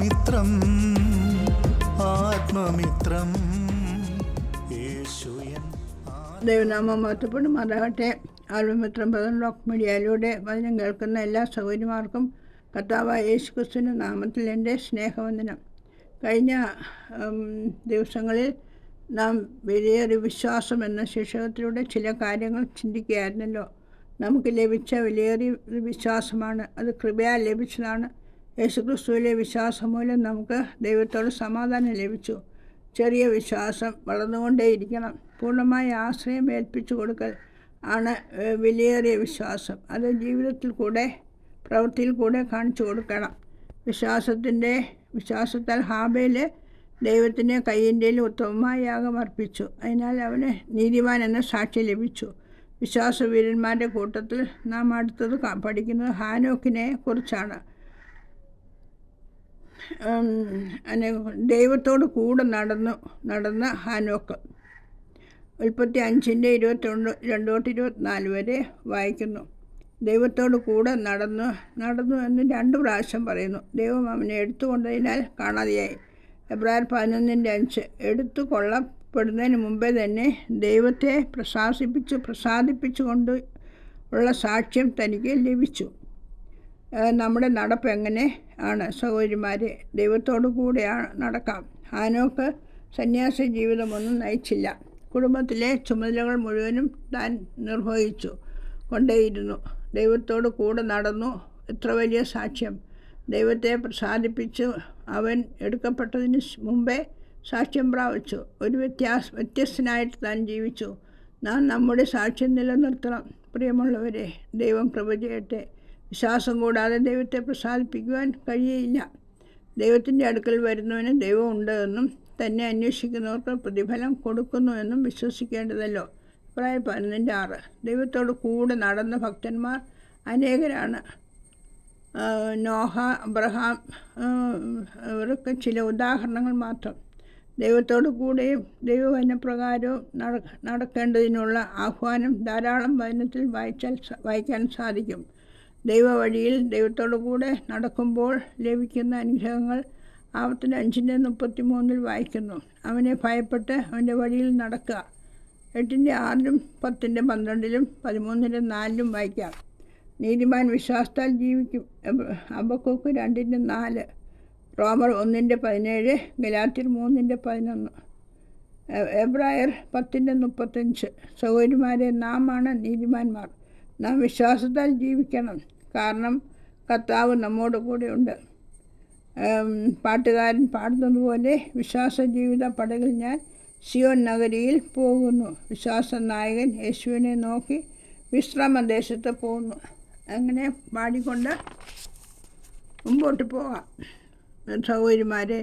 ആത്മമിത്രം ആത്മമിത്രം. ദൈവനാമം മഹത്വപ്പെടുമാറാകട്ടെ ആത്മമിത്രം ലോക്ക് മീഡിയയിലൂടെ വചനം കേൾക്കുന്ന എല്ലാ സൗകര്യമാർക്കും കർത്താവായ യേശു ക്രിസ്തുവിന്റെ നാമത്തിൽ എന്റെ സ്നേഹവന്ദനം. കഴിഞ്ഞ ദിവസങ്ങളിൽ നാം വലിയൊരു വിശ്വാസം എന്ന ശീർഷകത്തിലൂടെ ചില കാര്യങ്ങൾ ചിന്തിക്കുകയായിരുന്നല്ലോ. നമുക്ക് ലഭിച്ച വലിയൊരു വിശ്വാസമാണ്. അത് കൃപയാൽ ലഭിച്ചതാണ്. യേശുക്രിസ്തുവിലെ വിശ്വാസം മൂലം നമുക്ക് ദൈവത്തോട് സമാധാനം ലഭിച്ചു. ചെറിയ വിശ്വാസം വളർന്നുകൊണ്ടേയിരിക്കണം. പൂർണമായ ആശ്രയം ഏൽപ്പിച്ചു കൊടുക്കൽ ആണ് വിലയേറിയ വിശ്വാസം. അത് ജീവിതത്തിൽ കൂടെ പ്രവൃത്തിയിൽ കൂടെ കാണിച്ചു കൊടുക്കണം. വിശ്വാസത്തിന്റെ വിശ്വാസത്താൽ ഹാബേൽ ദൈവത്തിന്റെ കയ്യന്റെയിൽ ഉത്തമമായ യാഗം അർപ്പിച്ചു. അതിനാൽ അവന് നീതിമാൻ എന്ന സാക്ഷി ലഭിച്ചു. വിശ്വാസവീരന്മാരുടെ കൂട്ടത്തിൽ നാം അടുത്തത് പഠിക്കുന്നത് ഹാനോക്കിനെ കുറിച്ചാണ്. ദൈവത്തോട് കൂടെ നടന്നു നടന്ന ഹാനോക്ക്. ഉൽപ്പത്തി അഞ്ചിന്റെ ഇരുപത്തൊണ്ട് രണ്ട് തൊട്ട് ഇരുപത്തിനാല് വരെ വായിക്കുന്നു. ദൈവത്തോട് കൂടെ നടന്നു നടന്നു എന്ന് രണ്ട് പ്രാവശ്യം പറയുന്നു. ദൈവം അവനെ എടുത്തുകൊണ്ടതിനാൽ കാണാതെയായി. എബ്രായർ പതിനൊന്നിന്റെ അഞ്ച് എടുത്തു കൊള്ളപ്പെടുന്നതിന് മുമ്പേ തന്നെ ദൈവത്തെ പ്രശാസിപ്പിച്ചു പ്രസാദിപ്പിച്ചുകൊണ്ട് ഉള്ള സാക്ഷ്യം തനിക്ക് ലഭിച്ചു. നമ്മുടെ നടപ്പ് എങ്ങനെ? ആണ് സഹോദരിമാരെ. ദൈവത്തോടു കൂടെ നടക്കാം. ഹാനോക്ക് സന്യാസ ജീവിതമൊന്നും നയിച്ചില്ല. കുടുംബത്തിലെ ചുമതലകൾ മുഴുവനും താൻ നിർവഹിച്ചു കൊണ്ടേയിരുന്നു. ദൈവത്തോട് കൂടെ നടന്നു. എത്ര വലിയ സാക്ഷ്യം. ദൈവത്തെ പ്രസാദിപ്പിച്ച്. അവൻ എടുക്കപ്പെട്ടതിന് മുമ്പേ സാക്ഷ്യം പ്രാപിച്ചു. ഒരു വ്യത്യാസ വ്യത്യസ്തനായിട്ട് താൻ ജീവിച്ചു. നാം നമ്മുടെ സാക്ഷ്യം നിലനിർത്തണം. പ്രിയമുള്ളവരെ ദൈവം കൃപ ചെയ്യട്ടെ. വിശ്വാസം കൂടാതെ ദൈവത്തെ പ്രസാദിപ്പിക്കുവാൻ കഴിയയില്ല ദൈവത്തിന്റെ അടുക്കൽ വരുന്നവന് ദൈവമുണ്ട് എന്നും തന്നെ അന്വേഷിക്കുന്നവർക്ക് പ്രതിഫലം കൊടുക്കുന്നു എന്നും വിശ്വസിക്കേണ്ടതല്ലോ. പ്രായ പതിനൊന്നിന്റെ ആറ്. ദൈവത്തോട് കൂടെ നടന്ന ഭക്തന്മാർ അനേകരാണ്. നോഹ അബ്രഹാം ഇവരൊക്കെ ചില ഉദാഹരണങ്ങൾ മാത്രം. ദൈവത്തോടു കൂടെയും ദൈവവചനപ്രകാരവും നട നടക്കേണ്ടതിനുള്ള ആഹ്വാനം ധാരാളം വചനത്തിൽ വായിച്ചാൽ വായിക്കാൻ സാധിക്കും. ദൈവവഴിയിൽ ദൈവത്തോടു കൂടെ നടക്കുമ്പോൾ ലഭിക്കുന്ന അനുഗ്രഹങ്ങൾ ആവത്തിന്റെ അഞ്ചിന്റെ മുപ്പത്തി മൂന്നിൽ വായിക്കുന്നു. അവനെ ഭയപ്പെട്ട് അവന്റെ വഴിയിൽ നടക്കുക. എട്ടിന്റെ ആറിലും പത്തിന്റെ പന്ത്രണ്ടിലും പതിമൂന്നിന്റെ നാലിലും വായിക്കാം. നീതിമാൻ വിശ്വാസത്താൽ ജീവിക്കും. അബക്കോക്ക് രണ്ടിന്റെ നാല് റോമർ ഒന്നിന്റെ പതിനേഴ് ഗലാത്തിർ മൂന്നിന്റെ പതിനൊന്ന് എബ്രായർ പത്തിന്റെ മുപ്പത്തഞ്ച്. സൗകര്യമാരെ നാം ആണ് നീതിമാന്മാർ. നാം വിശ്വാസത്താൽ ജീവിക്കണം. കാരണം കർത്താവ് നമ്മോട് കൂടെയുണ്ട്. പാട്ടുകാരൻ പാടുന്നതുപോലെ വിശ്വാസ ജീവിത പടകിൽ ഞാൻ സിയോൻ നഗരിയിൽ പോകുന്നു. വിശ്വാസ നായകൻ യേശുവിനെ നോക്കി വിശ്രമദേശത്ത് പോകുന്നു. അങ്ങനെ പാടിക്കൊണ്ട് മുമ്പോട്ട് പോകാം. സൗകര്യമാരെ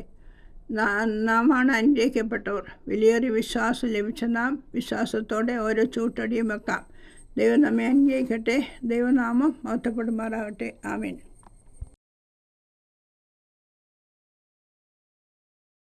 നാമാണ് അനുഗ്രഹിക്കപ്പെട്ടവർ. വലിയൊരു വിശ്വാസം ലഭിച്ച നാം വിശ്വാസത്തോടെ ഓരോ ചൂട്ടടിയും വെക്കാം. ദൈവം നമ്മെ അനുഗ്രഹിക്കട്ടെ. ദൈവനാമം മഹത്വപ്പെടുമാറാകട്ടെ. ആമീൻ.